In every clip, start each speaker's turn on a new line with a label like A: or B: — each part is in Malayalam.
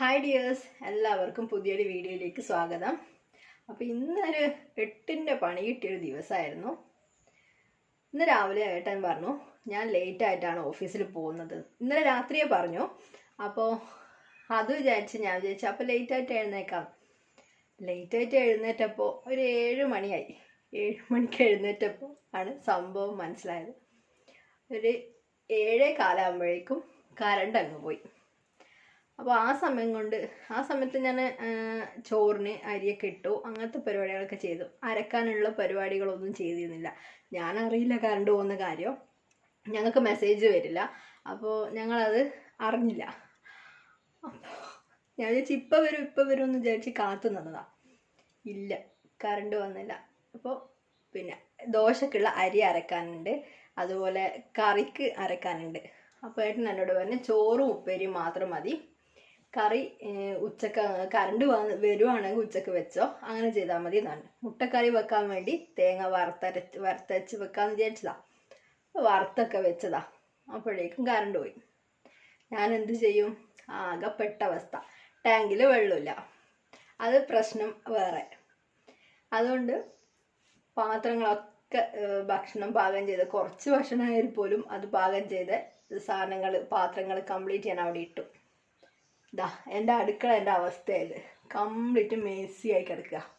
A: ഹായ് ഡിയേഴ്സ് എല്ലാവർക്കും പുതിയൊരു വീഡിയോയിലേക്ക് സ്വാഗതം. അപ്പോൾ ഇന്നൊരു എട്ടിന്റെ പണി കിട്ടിയൊരു ദിവസമായിരുന്നു ഇന്ന് രാവിലെ ഏട്ടൻ പറഞ്ഞു ഞാൻ ലേറ്റ് ആയിട്ടാണ് ഓഫീസിൽ പോകുന്നത്. ഇന്നലെ രാത്രിയെ പറഞ്ഞു. അപ്പോൾ അത് വിചാരിച്ച് ഞാൻ വിചാരിച്ചു അപ്പോൾ ലേറ്റ് ആയിട്ട് എഴുന്നേക്കാം. ലേറ്റ് ആയിട്ട് എഴുന്നേറ്റപ്പോൾ ഒരു ഏഴ് മണിയായി. ഏഴ് മണിക്ക് എഴുന്നേറ്റപ്പോൾ ആണ് സംഭവം മനസ്സിലായത്. ഒരു ഏഴേ കാലാകുമ്പോഴേക്കും കറണ്ട് അങ്ങ് പോയി. അപ്പോൾ ആ സമയം കൊണ്ട് ആ സമയത്ത് ഞാൻ ചോറിന് അരിയൊക്കെ ഇട്ടു. അങ്ങനത്തെ പരിപാടികളൊക്കെ ചെയ്തു. അരക്കാനുള്ള പരിപാടികളൊന്നും ചെയ്തിരുന്നില്ല. ഞാൻ അറിയില്ല കറണ്ട് പോകുന്ന കാര്യം. ഞങ്ങൾക്ക് മെസ്സേജ് വരില്ല. അപ്പോൾ ഞങ്ങളത് അറിഞ്ഞില്ല. അപ്പോൾ ഞാൻ വിചാരിച്ചു ഇപ്പം വരും ഇപ്പം വരും എന്ന് വിചാരിച്ച് കാത്തു നിന്നതാ. ഇല്ല കറണ്ട് വന്നില്ല. അപ്പോൾ പിന്നെ ദോശക്കുള്ള അരി അരക്കാനുണ്ട്. അതുപോലെ കറിക്ക് അരക്കാനുണ്ട്. അപ്പോൾ ഏട്ടൻ എന്നോട് പറഞ്ഞു ചോറും ഉപ്പേരിയും മാത്രം മതി. കറി ഉച്ചയ്ക്ക് കറണ്ട് വരുവാണെങ്കിൽ ഉച്ചയ്ക്ക് വെച്ചോ. അങ്ങനെ ചെയ്താൽ മതി എന്നാണ്. മുട്ടക്കറി വെക്കാൻ വേണ്ടി തേങ്ങ വറുത്തരച്ച് വറുത്തരച്ച് വെക്കാമെന്ന് വിചാരിച്ചതാ. വറുത്തൊക്കെ വെച്ചതാ. അപ്പോഴേക്കും കറണ്ട് പോയി. ഞാൻ എന്ത് ചെയ്യും? ആകെപ്പെട്ട അവസ്ഥ. ടാങ്കിൽ വെള്ളമില്ല. അത് പ്രശ്നം വേറെ. അതുകൊണ്ട് പാത്രങ്ങളൊക്കെ ഭക്ഷണം പാകം ചെയ്ത് കുറച്ച് ഭക്ഷണമായാൽ പോലും അത് പാകം ചെയ്ത് സാധനങ്ങൾ പാത്രങ്ങൾ കംപ്ലീറ്റ് ചെയ്യാൻ അവിടെ ഇട്ടു. ദാ എന്റെ അടുക്കള എന്റെ അവസ്ഥയത് കംപ്ലീറ്റ് മേസി ആയി കിടക്കുക.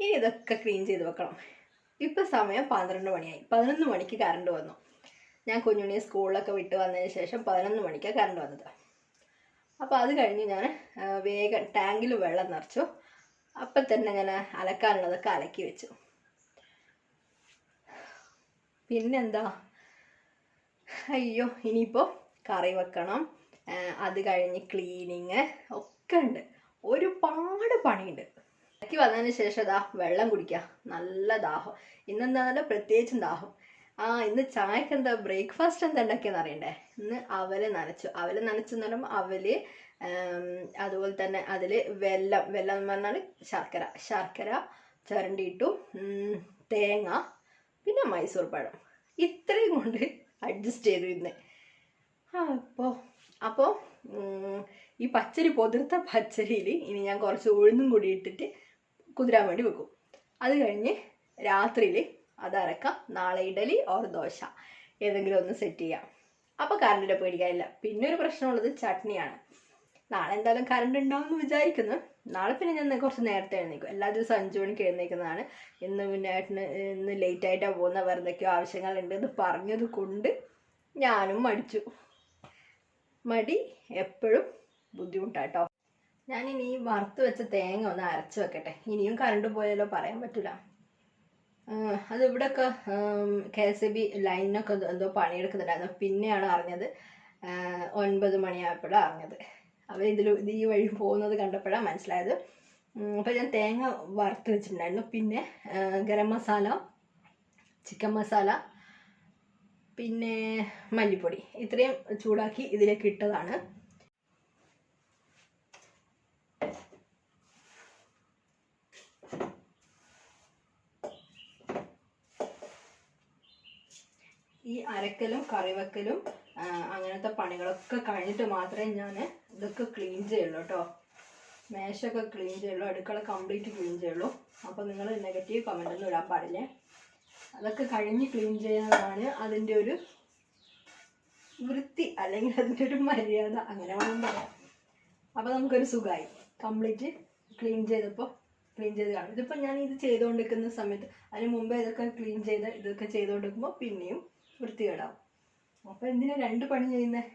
A: ഇനി ഇതൊക്കെ ക്ലീൻ ചെയ്ത് വെക്കണം. ഇപ്പം സമയം പന്ത്രണ്ട് മണിയായി. പതിനൊന്ന് മണിക്ക് കറണ്ട് വന്നു. ഞാൻ കുഞ്ഞുണ്ണിയെ സ്കൂളിലൊക്കെ വിട്ട് വന്നതിന് ശേഷം പതിനൊന്ന് മണിക്കാണ് കറണ്ട് വന്നത്. അപ്പോൾ അത് കഴിഞ്ഞ് ഞാൻ വേഗം ടാങ്കിൽ വെള്ളം നിറച്ചു. അപ്പം തന്നെ ഞാൻ അലക്കാനുള്ളതൊക്കെ അലക്കി വെച്ചു. പിന്നെന്താ? അയ്യോ ഇനിയിപ്പോൾ കറി വെക്കണം. അത് കഴിഞ്ഞ് ക്ലീനിങ് ഒക്കെ ഉണ്ട്. ഒരുപാട് പണിയുണ്ട്. ഇടയ്ക്ക് വന്നതിന് ശേഷം ഇതാ വെള്ളം കുടിക്കുക നല്ല ദാഹം. ഇന്നെന്താ പ്രത്യേകിച്ചും ദാഹം. ആ ഇന്ന് ചായക്ക് എന്താ ബ്രേക്ക്ഫാസ്റ്റ് എന്താ ഉണ്ടാക്കിയെന്ന് അറിയണ്ടേ? ഇന്ന് അവൽ നനച്ചു. അവൽ നനച്ചു എന്ന് പറയുമ്പോൾ അവൽ അതുപോലെ തന്നെ അതിൽ വെല്ലം. വെല്ലം എന്ന് പറഞ്ഞാൽ ശർക്കര. ശർക്കര ചുരണ്ടിയിട്ടു തേങ്ങ പിന്നെ മൈസൂർ പഴം. ഇത്രയും കൊണ്ട് അഡ്ജസ്റ്റ് ചെയ്തു ഇന്ന്. അപ്പോൾ അപ്പോൾ ഈ പച്ചരി പൊതിർത്ത പച്ചരിയിൽ ഇനി ഞാൻ കുറച്ച് ഉഴുന്നും കൂടി ഇട്ടിട്ട് കുതിരാൻ വേണ്ടി വെക്കും. അത് കഴിഞ്ഞ് രാത്രിയിൽ അത് അരക്കാം. നാളെ ഇഡലി ഓർ ദോശ. ഏതെങ്കിലും ഒന്ന് സെറ്റ് ചെയ്യാം. അപ്പോൾ കറണ്ടിന്റെ പേടിക്കാനില്ല. പിന്നെ ഒരു പ്രശ്നമുള്ളത് ചട്നിയാണ്. നാളെ എന്തായാലും കറണ്ട് ഉണ്ടാവും എന്ന് വിചാരിക്കുന്നു. നാളെ പിന്നെ ഞാൻ കുറച്ച് നേരത്തെ എഴുന്നേക്കും എല്ലാ ദിവസവും അഞ്ച് മണിക്ക് എഴുന്നേക്കുന്നതാണ് ഇന്ന് പിന്നെ ഏട്ടന് ഇന്ന് ലേറ്റ് ആയിട്ടാണ് പോകുന്ന വേറെ എന്തൊക്കെയോ ആവശ്യങ്ങളുണ്ട് എന്ന് പറഞ്ഞത് കൊണ്ട് ഞാനും മടിച്ചു. മടി എപ്പോഴും ബുദ്ധിമുട്ടാട്ടോ. ഞാനിനി ഈ വറുത്ത് വെച്ച തേങ്ങ ഒന്ന് അരച്ച് വെക്കട്ടെ. ഇനിയും കറണ്ട് പോയാലോ പറയാൻ പറ്റില്ല അത് ഇവിടെയൊക്കെ കെ എസ് ഇ ബി ലൈനിനൊക്കെ എന്തോ- പണിയെടുക്കുന്നുണ്ടായിരുന്നു. പിന്നെയാണ് അറിഞ്ഞത് ഒൻപത് മണിയായപ്പോഴാണ് അറിഞ്ഞത്. ഇത് ഈ വഴി പോകുന്നത് കണ്ടപ്പോഴാണ് മനസ്സിലായത്. അപ്പോൾ ഞാൻ തേങ്ങ വറുത്ത് വെച്ചിട്ടുണ്ടായിരുന്നു. പിന്നെ ഗരം മസാല ചിക്കൻ മസാല പിന്നെ മല്ലിപ്പൊടി. ഇത്രയും ചൂടാക്കി ഇതിലേക്ക് ഇട്ടതാണ്. ഈ അരക്കലും കറിവെക്കലും അങ്ങനത്തെ പണികളൊക്കെ കഴിഞ്ഞിട്ട് മാത്രമേ ഞാൻ ഇതൊക്കെ ക്ലീൻ ചെയ്യുള്ളൂ കേട്ടോ. മേശൊക്കെ ക്ലീൻ ചെയ്യുള്ളൂ അടുക്കള കംപ്ലീറ്റ് ക്ലീൻ ചെയ്യുള്ളൂ. അപ്പോൾ നിങ്ങൾ നെഗറ്റീവ് കമന്റ് ഒന്നും ഇടാൻ പാടില്ലേ? അതൊക്കെ കഴിഞ്ഞ് ക്ലീൻ ചെയ്യുന്നതാണ് അതിന്റെ ഒരു വൃത്തി അല്ലെങ്കിൽ അതിന്റെ ഒരു മര്യാദ അങ്ങനെ വേണം പറയാം അപ്പോൾ നമുക്കൊരു സുഖമായി കംപ്ലീറ്റ് ക്ലീൻ ചെയ്തപ്പോൾ ക്ലീൻ ചെയ്ത് കാണും ഇതിപ്പോൾ ഞാൻ ഇത് ചെയ്തുകൊണ്ടിരിക്കുന്ന സമയത്ത് അതിന് മുമ്പേ ഇതൊക്കെ ക്ലീൻ ചെയ്ത് ഇതൊക്കെ ചെയ്തുകൊണ്ടിരിക്കുമ്പോൾ പിന്നെയും വൃത്തികേടാവും. അപ്പോൾ എന്തിനാ രണ്ട് പണി ചെയ്യുന്നത്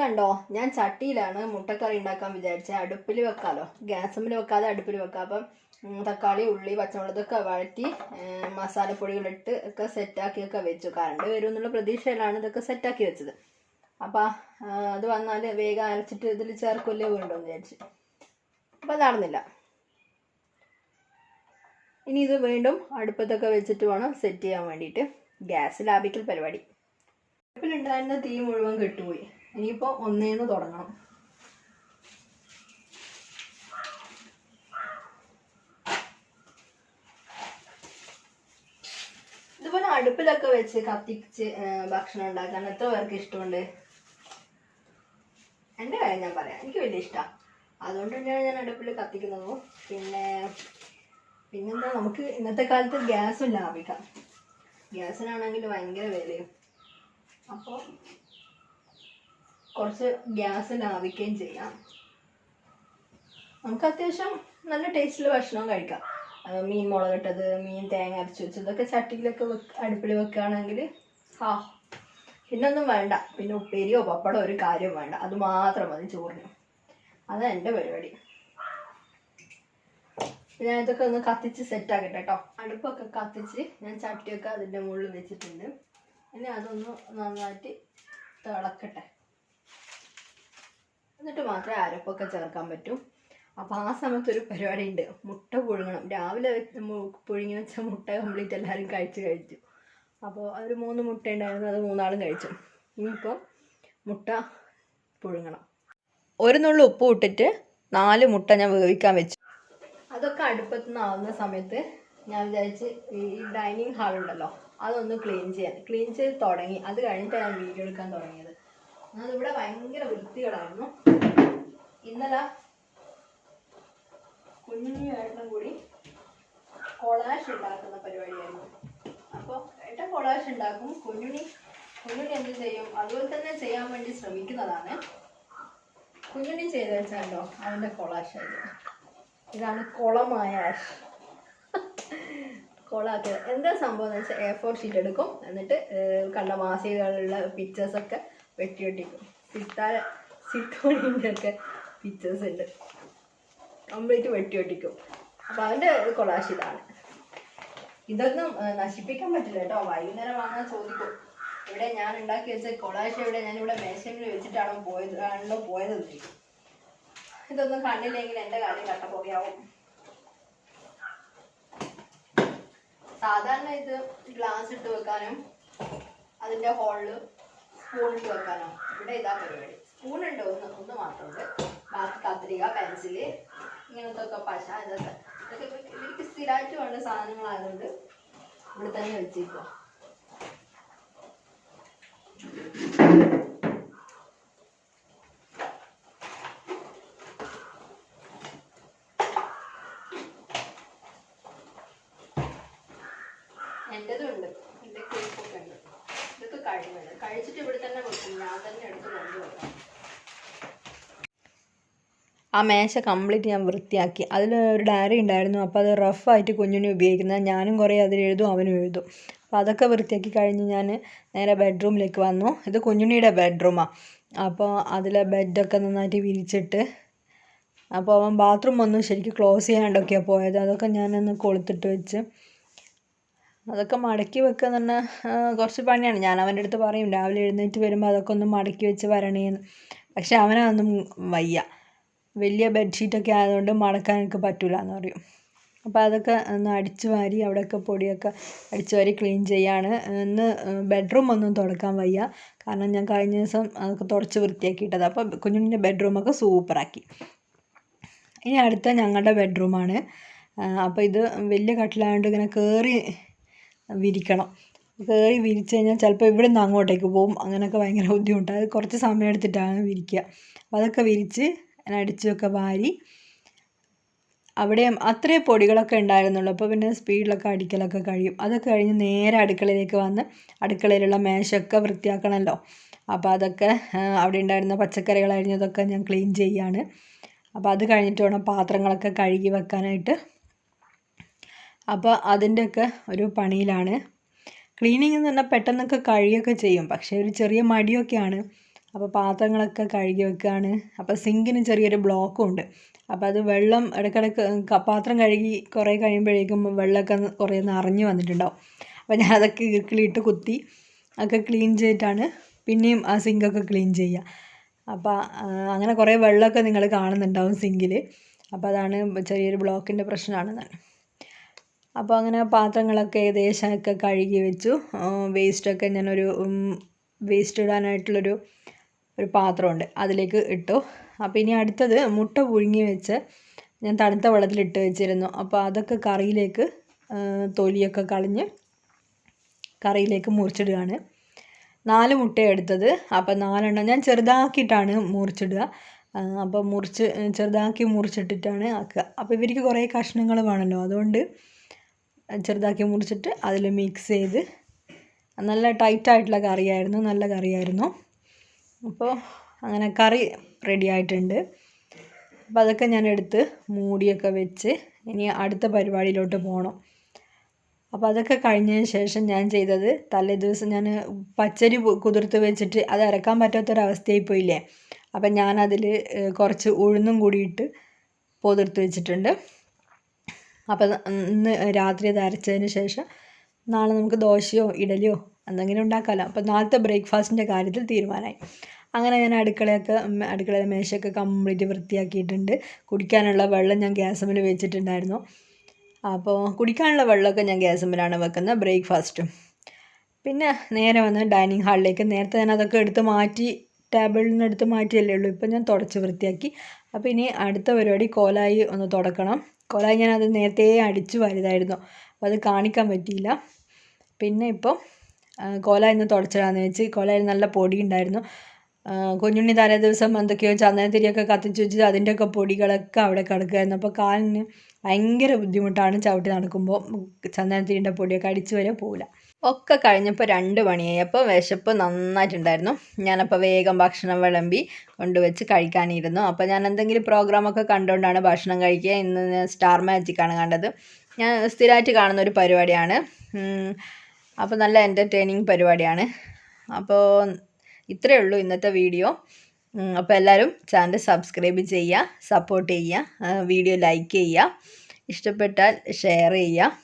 A: കണ്ടോ? ഞാൻ ചട്ടിയിലാണ് മുട്ടക്കറി ഉണ്ടാക്കാൻ വിചാരിച്ചത് അടുപ്പിൽ വെക്കാലോ. ഗ്യാസമ്മിൽ വെക്കാതെ അടുപ്പിൽ വെക്കാം. അപ്പം തക്കാളി ഉള്ളി പച്ചമുളകൊക്കെ വഴറ്റി മസാലപ്പൊടികളിട്ട് ഒക്കെ സെറ്റാക്കിയൊക്കെ വെച്ചു. കറണ്ട് വരും എന്നുള്ള പ്രതീക്ഷയിലാണ് ഇതൊക്കെ സെറ്റാക്കി വെച്ചത്. അപ്പം അത് വന്നാൽ വേഗം അരച്ചിട്ട് ഇതിൽ ചേർക്കൊല്ലേ വീണ്ടും വിചാരിച്ച്. അപ്പം നടന്നില്ല. ഇനി ഇത് വീണ്ടും അടുപ്പത്തൊക്കെ വെച്ചിട്ട് വേണം സെറ്റ് ചെയ്യാൻ വേണ്ടിയിട്ട്. ഗ്യാസ് ലാഭിക്കൽ പരിപാടി. അടുപ്പിലുണ്ടായിരുന്ന തീ മുഴുവൻ കെട്ടുപോയി. ഇനിയിപ്പോൾ ഒന്നേന്ന് തുടങ്ങണം. ഇതുപോലെ അടുപ്പിലൊക്കെ വെച്ച് കത്തിച്ച് ഭക്ഷണം ഉണ്ടാക്കാൻ എത്ര പേർക്ക് ഇഷ്ടമുണ്ട്? എന്റെ കാര്യം ഞാൻ പറയാം. എനിക്ക് വലിയ ഇഷ്ടമാണ് അതുകൊണ്ട് തന്നെയാണ് ഞാൻ അടുപ്പിൽ കത്തിക്കുന്നത്. പിന്നെ പിന്നെന്താ? നമുക്ക് ഇന്നത്തെ കാലത്ത് ഗ്യാസും ലാഭിക്കാം. ഗ്യാസിനാണെങ്കിൽ ഭയങ്കര വിലയും. അപ്പോൾ കുറച്ച് ഗ്യാസ് ലാഭിക്കുകയും ചെയ്യാം. നമുക്ക് അത്യാവശ്യം നല്ല ടേസ്റ്റിൽ ഭക്ഷണം കഴിക്കാം. മീൻ മീൻ മുളകിട്ടത് മീൻ തേങ്ങ അരച്ച് വെച്ചതൊക്കെ ചട്ടിയിലൊക്കെ വെക്ക് അടുപ്പിൽ വെക്കുകയാണെങ്കിൽ ആ പിന്നൊന്നും വേണ്ട. പിന്നെ ഉപ്പേരിയോ പപ്പടോ ഒരു കാര്യം വേണ്ട. അത് മാത്രം മതി ചോറിന്. അതാണ് എന്റെ പരിപാടി. ഞാൻ ഇതൊക്കെ ഒന്ന് കത്തിച്ച് സെറ്റ് ആക്കട്ടെ കേട്ടോ അടുപ്പൊക്കെ കത്തിച്ച് ഞാൻ ചട്ടിയൊക്കെ അതിന്റെ മുകളിൽ വെച്ചിട്ടുണ്ട്. ഇനി അതൊന്ന് നന്നായിട്ട് തിളക്കട്ടെ. എന്നിട്ട് മാത്രമേ അരപ്പൊക്കെ ചേർക്കാൻ പറ്റൂ. അപ്പോൾ ആ സമയത്ത് ഒരു പരിപാടി ഉണ്ട് മുട്ട പുഴുങ്ങണം. രാവിലെ പുഴുങ്ങി വെച്ച മുട്ട കംപ്ലീറ്റ് എല്ലാവരും കഴിച്ച് കഴിച്ചു. അപ്പോൾ ഒരു മൂന്ന് മുട്ട ഉണ്ടായിരുന്നു. അത് മൂന്നാളും കഴിച്ചു. ഇനിയിപ്പോൾ മുട്ട പുഴുങ്ങണം. ഒരു നുള്ളു ഉപ്പ് ഇട്ടിട്ട് നാല് മുട്ട ഞാൻ വേവിക്കാൻ വെച്ചു. അതൊക്കെ അടുപ്പത്ത് നിന്ന് ആവുന്ന സമയത്ത് ഞാൻ വിചാരിച്ച് ഈ ഡൈനിങ് ഹാൾ ഉണ്ടല്ലോ അതൊന്ന് ക്ലീൻ ചെയ്യാൻ ക്ലീൻ ചെയ്ത് തുടങ്ങി. അത് കഴിഞ്ഞിട്ടാണ് ഞാൻ വീഡിയോ എടുക്കാൻ തുടങ്ങിയത്. അതിവിടെ ഭയങ്കര വൃത്തികളായിരുന്നു ഇന്നലെ കുഞ്ഞു കൂടി കൊളാഷ് ഉണ്ടാക്കുന്ന പരിപാടിയായിരുന്നു. അപ്പോൾ ഏട്ടൻ കൊളാഷ് ഉണ്ടാക്കും കുഞ്ഞുണി കുഞ്ഞുണി എന്ത് ചെയ്യും? അതുപോലെ തന്നെ ചെയ്യാൻ വേണ്ടി ശ്രമിക്കുന്നതാണ്. കുഞ്ഞുണി ചെയ്ത് വെച്ചാലോ അവന്റെ കൊളാഷ് ഇതാണ് കുളമായ ആഷ് കൊളാക്കുക. എന്താ സംഭവം എന്ന് വെച്ചാൽ എ ഫോർ ഷീറ്റ് എടുക്കും. എന്നിട്ട് കണ്ട മാസികകളിലുള്ള പിക്ചേഴ്സൊക്കെ വെട്ടിയൊട്ടിക്കും സിത്താര സിത്തോണിന്റെ ഒക്കെ പിക്ചേഴ്സ് ഉണ്ട്. കംപ്ലീറ്റ് വെട്ടിയൊട്ടിക്കും അപ്പം അവന്റെ കൊളാശ് ഇതാണ്. ഇതൊന്നും നശിപ്പിക്കാൻ പറ്റില്ല കേട്ടോ. വൈകുന്നേരം വാങ്ങാൻ ചോദിക്കും. ഇവിടെ ഞാൻ ഉണ്ടാക്കി വെച്ച കൊളാശ് ഇവിടെ ഞാൻ ഇവിടെ മേശയിൽ വെച്ചിട്ടാണോ പോയത് ആണല്ലോ പോയത്. ഇതൊന്നും കണ്ടില്ലെങ്കിൽ എന്റെ കാര്യം കട്ടപ്പോകയാവും സാധാരണ ഇത് ഗ്ലാസ് ഇട്ട് വെക്കാനും അതിന്റെ ഹോളിൽ സ്പൂൺ ഇട്ട് വെക്കാനോ? ഇവിടെ ഇതാ പരിപാടി. സ്പൂൺ ഉണ്ടോ ഒന്ന് ഒന്ന് മാത്രമുണ്ട്. ബാക്കി കത്രിക പെൻസിൽ ഇങ്ങനത്തെ ഒക്കെ പശ ഇതൊക്കെ. ഇതൊക്കെ ഇവർക്ക് സ്ഥിരമായിട്ട് വേണ്ട സാധനങ്ങളായതുകൊണ്ട് ഇവിടെ തന്നെ വെച്ചേക്കുക എന്റെതും ഉണ്ട് എന്റെ കേക്കൊക്കെ ഉണ്ട് കഴിയുന്നത് കഴിച്ചിട്ട് ഇവിടെ തന്നെ വെക്കും. ഞാൻ തന്നെ എടുത്ത് കൊണ്ടുവെക്കാം ആ മേശ കംപ്ലീറ്റ് ഞാൻ വൃത്തിയാക്കി. അതിൽ ഒരു ഡയറി ഉണ്ടായിരുന്നു. അപ്പോൾ അത് റഫായിട്ട് കുഞ്ഞിനെ ഉപയോഗിക്കുന്നത്. ഞാനും കുറേ അതിൽ എഴുതും അവനും എഴുതും. അപ്പോൾ അതൊക്കെ വൃത്തിയാക്കി കഴിഞ്ഞ് ഞാൻ നേരെ ബെഡ്റൂമിലേക്ക് വന്നു. ഇത് കുഞ്ഞുണ്ണിയുടെ ബെഡ്റൂമാണ് അപ്പോൾ അതിലെ ബെഡൊക്കെ നന്നായിട്ട് വിരിച്ചിട്ട് അപ്പോൾ അവൻ ബാത്റൂം ഒന്നും ശരിക്കും ക്ലോസ് ചെയ്യാണ്ടൊക്കെയാണ് പോയത്. അതൊക്കെ ഞാനൊന്ന് കൊളുത്തിട്ട് വെച്ച് അതൊക്കെ മടക്കി വെക്കുക എന്ന് പറഞ്ഞാൽ കുറച്ച് പണിയാണ്. ഞാൻ അവന്റെ അടുത്ത് പറയും രാവിലെ എഴുന്നേറ്റ് വരുമ്പോൾ അതൊക്കെ ഒന്ന് മടക്കി വെച്ച് വരണേന്ന്. പക്ഷെ അവനതൊന്നും വയ്യ. വലിയ ബെഡ്ഷീറ്റൊക്കെ ആയതുകൊണ്ട് മടക്കാൻ എനിക്ക് പറ്റൂല എന്ന് പറയും. അപ്പോൾ അതൊക്കെ ഒന്ന് അടിച്ചു വാരി അവിടെയൊക്കെ പൊടിയൊക്കെ അടിച്ചു വാരി ക്ലീൻ ചെയ്യാണ്. ഇന്ന് ബെഡ്റൂം ഒന്നും തുടക്കാൻ വയ്യ. കാരണം ഞാൻ കഴിഞ്ഞ ദിവസം അതൊക്കെ തുടച്ച് വൃത്തിയാക്കിയിട്ടത്. അപ്പോൾ കുഞ്ഞുണ്ണിന്റെ ബെഡ്റൂമൊക്കെ സൂപ്പറാക്കി. ഇനി അടുത്ത ഞങ്ങളുടെ ബെഡ്റൂമാണ്. അപ്പോൾ ഇത് വലിയ കട്ടിലായതുകൊണ്ട് ഇങ്ങനെ കയറി വിരിക്കണം. കയറി വിരിച്ച് കഴിഞ്ഞാൽ ചിലപ്പോൾ ഇവിടെ നിന്ന് അങ്ങോട്ടേക്ക് പോകും. അങ്ങനെയൊക്കെ ഭയങ്കര ബുദ്ധിമുട്ടാണ്. അത് കുറച്ച് സമയം എടുത്തിട്ടാണ് വിരിക്കുക. അപ്പോൾ അതൊക്കെ വിരിച്ച് അടിച്ചൊക്കെ വാരി അവിടെയും അത്രയും പൊടികളൊക്കെ ഉണ്ടായിരുന്നുള്ളൂ. അപ്പോൾ പിന്നെ സ്പീഡിലൊക്കെ അടിക്കലൊക്കെ കഴിയും. അതൊക്കെ കഴിഞ്ഞ് നേരെ അടുക്കളയിലേക്ക് വന്ന് അടുക്കളയിലുള്ള മേശൊക്കെ വൃത്തിയാക്കണമല്ലോ. അപ്പോൾ അതൊക്കെ അവിടെ ഉണ്ടായിരുന്ന പച്ചക്കറികൾ അരിഞ്ഞതൊക്കെ ഞാൻ ക്ലീൻ ചെയ്യാണ് അപ്പോൾ അത് കഴിഞ്ഞിട്ട് വേണം പാത്രങ്ങളൊക്കെ കഴുകി വെക്കാനായിട്ട് അപ്പോൾ അതിന്റെയൊക്കെ ഒരു പണിയിലാണ്. ക്ലീനിങ് എന്ന് പറഞ്ഞാൽ പെട്ടെന്നൊക്കെ കഴുകിയൊക്കെ ചെയ്യും. പക്ഷേ ഒരു ചെറിയ മടിയൊക്കെയാണ്. അപ്പോൾ പാത്രങ്ങളൊക്കെ കഴുകി വെക്കുകയാണ് അപ്പോൾ സിങ്കിന് ചെറിയൊരു ബ്ലോക്കും ഉണ്ട്. അപ്പോൾ അത് വെള്ളം ഇടയ്ക്കിടയ്ക്ക് പാത്രം കഴുകി കുറേ കഴിയുമ്പോഴേക്കും വെള്ളമൊക്കെ കുറേ നിറഞ്ഞു വന്നിട്ടുണ്ടാവും. അപ്പോൾ ഞാൻ അതൊക്കെ ഇരുക്കിലിട്ട് കുത്തി ഒക്കെ ക്ലീൻ ചെയ്തിട്ടാണ് പിന്നെയും ആ സിങ്കൊക്കെ ക്ലീൻ ചെയ്യുക അപ്പോൾ അങ്ങനെ കുറേ വെള്ളമൊക്കെ നിങ്ങൾ കാണുന്നുണ്ടാവും സിങ്കിൽ അപ്പോൾ അതാണ് ചെറിയൊരു ബ്ലോക്കിന്റെ പ്രശ്നമാണ് അപ്പോൾ അങ്ങനെ പാത്രങ്ങളൊക്കെ ഏകദേശമൊക്കെ കഴുകി വെച്ചു. വേസ്റ്റൊക്കെ ഞാനൊരു വേസ്റ്റ് ഇടാനായിട്ടുള്ളൊരു ഒരു പാത്രമുണ്ട്. അതിലേക്ക് ഇട്ടു. അപ്പോൾ ഇനി അടുത്തത് മുട്ട പുഴുങ്ങി വെച്ച് ഞാൻ തണുത്ത വെള്ളത്തിലിട്ട് വെച്ചിരുന്നു. അപ്പോൾ അതൊക്കെ കറിയിലേക്ക് തൊലിയൊക്കെ കളഞ്ഞ് കറിയിലേക്ക് മുറിച്ചിടുകയാണ്. നാല് മുട്ട എടുത്തത്. അപ്പോൾ നാലെണ്ണം ഞാൻ ചെറുതാക്കിയിട്ടാണ് മുറിച്ചിടുക. അപ്പോൾ മുറിച്ച് ചെറുതാക്കി മുറിച്ചിട്ടിട്ടാണ് ആക്കുക. അപ്പോൾ ഇവർക്ക് കുറേ കഷ്ണങ്ങൾ വേണമല്ലോ. അതുകൊണ്ട് ചെറുതാക്കി മുറിച്ചിട്ട് അതിൽ മിക്സ് ചെയ്ത് നല്ല ടൈറ്റായിട്ടുള്ള കറിയായിരുന്നു നല്ല കറിയായിരുന്നു. അപ്പോൾ അങ്ങനെ കറി റെഡി ആയിട്ടുണ്ട്. അപ്പോൾ അതൊക്കെ ഞാൻ എടുത്ത് മൂടിയൊക്കെ വെച്ച് ഇനി അടുത്ത പരിപാടിയിലോട്ട് പോകണം അപ്പോൾ അതൊക്കെ കഴിഞ്ഞതിന് ശേഷം ഞാൻ ചെയ്തത് തലേ ദിവസം ഞാൻ പച്ചരി കുതിർത്ത് വെച്ചിട്ട് അത് ഇറക്കാൻ പറ്റാത്തൊരവസ്ഥയായി പോയില്ലേ? അപ്പം ഞാനതിൽ കുറച്ച് ഉഴുന്നും കൂടിയിട്ട് പൊതിർത്ത് വെച്ചിട്ടുണ്ട്. അപ്പം ഇന്ന് രാത്രി അത് അരച്ചതിന് ശേഷം നാളെ നമുക്ക് ദോശയോ ഇഡലിയോ എന്തെങ്കിലും ഉണ്ടാക്കാമല്ലോ. അപ്പോൾ നാളത്തെ ബ്രേക്ക്ഫാസ്റ്റിന്റെ കാര്യത്തിൽ തീരുമാനമായി. അങ്ങനെ ഞാൻ അടുക്കളയൊക്കെ അടുക്കളയിലെ മേശയൊക്കെ കംപ്ലീറ്റ് വൃത്തിയാക്കിയിട്ടുണ്ട്. കുടിക്കാനുള്ള വെള്ളം ഞാൻ ഗ്യാസമ്മിൽ വെച്ചിട്ടുണ്ടായിരുന്നു. അപ്പോൾ കുടിക്കാനുള്ള വെള്ളമൊക്കെ ഞാൻ ഗ്യാസമ്മിലാണ് വെക്കുന്നത് ബ്രേക്ക്ഫാസ്റ്റും. പിന്നെ നേരെ വന്ന് ഡൈനിങ് ഹാളിലേക്ക് നേരത്തെ ഞാൻ അതൊക്കെ എടുത്ത് മാറ്റി ടേബിളിൽ നിന്ന് എടുത്ത് മാറ്റിയല്ലേ ഉള്ളൂ. ഇപ്പം ഞാൻ തുടച്ച് വൃത്തിയാക്കി. അപ്പോൾ ഇനി അടുത്ത പരിപാടി കോലായി ഒന്ന് തുടക്കണം. കോലായി ഞാൻ അത് നേരത്തെ അടിച്ചു വരുതായിരുന്നു അപ്പോൾ അത് കാണിക്കാൻ പറ്റിയില്ല. പിന്നെ ഇപ്പോൾ കോല ഇന്ന് തുടച്ചിടാന്ന് വെച്ച് കോലയിൽ നല്ല പൊടി ഉണ്ടായിരുന്നു. കുഞ്ഞുണ്ണി തലേ ദിവസം എന്തൊക്കെയോ ചന്ദനത്തിരിയൊക്കെ കത്തിച്ച് വെച്ച് അതിന്റെയൊക്കെ പൊടികളൊക്കെ അവിടെ കിടക്കുമായിരുന്നു അപ്പോൾ കാലിന് ഭയങ്കര ബുദ്ധിമുട്ടാണ് ചവിട്ടി നടക്കുമ്പോൾ ചന്ദനത്തിരിന്റെ പൊടിയൊക്കെ അടിച്ചു വരെ പോകില്ല ഒക്കെ കഴിഞ്ഞപ്പോൾ രണ്ട് മണിയായി അപ്പോൾ വിശപ്പ് നന്നായിട്ടുണ്ടായിരുന്നു. ഞാനപ്പോൾ വേഗം ഭക്ഷണം വിളമ്പി കൊണ്ടുവച്ച് കഴിക്കാനിരുന്നു. അപ്പോൾ ഞാൻ എന്തെങ്കിലും പ്രോഗ്രാമൊക്കെ കണ്ടുകൊണ്ടാണ് ഭക്ഷണം കഴിക്കുക. ഇന്ന് ഞാൻ സ്റ്റാർ മാജിക്കാണ് കണ്ടത്. ഞാൻ സ്ഥിരമായിട്ട് കാണുന്ന ഒരു പരിപാടിയാണ് അപ്പോൾ നല്ല എന്റർടൈനിങ് പരിപാടിയാണ്. അപ്പോൾ ഇത്രയേ ഉള്ളൂ ഇന്നത്തെ വീഡിയോ. അപ്പോൾ എല്ലാവരും ചാനൽ സബ്സ്ക്രൈബ് ചെയ്യുക സപ്പോർട്ട് ചെയ്യുക വീഡിയോ ലൈക്ക് ചെയ്യുക ഇഷ്ടപ്പെട്ടാൽ ഷെയർ ചെയ്യുക.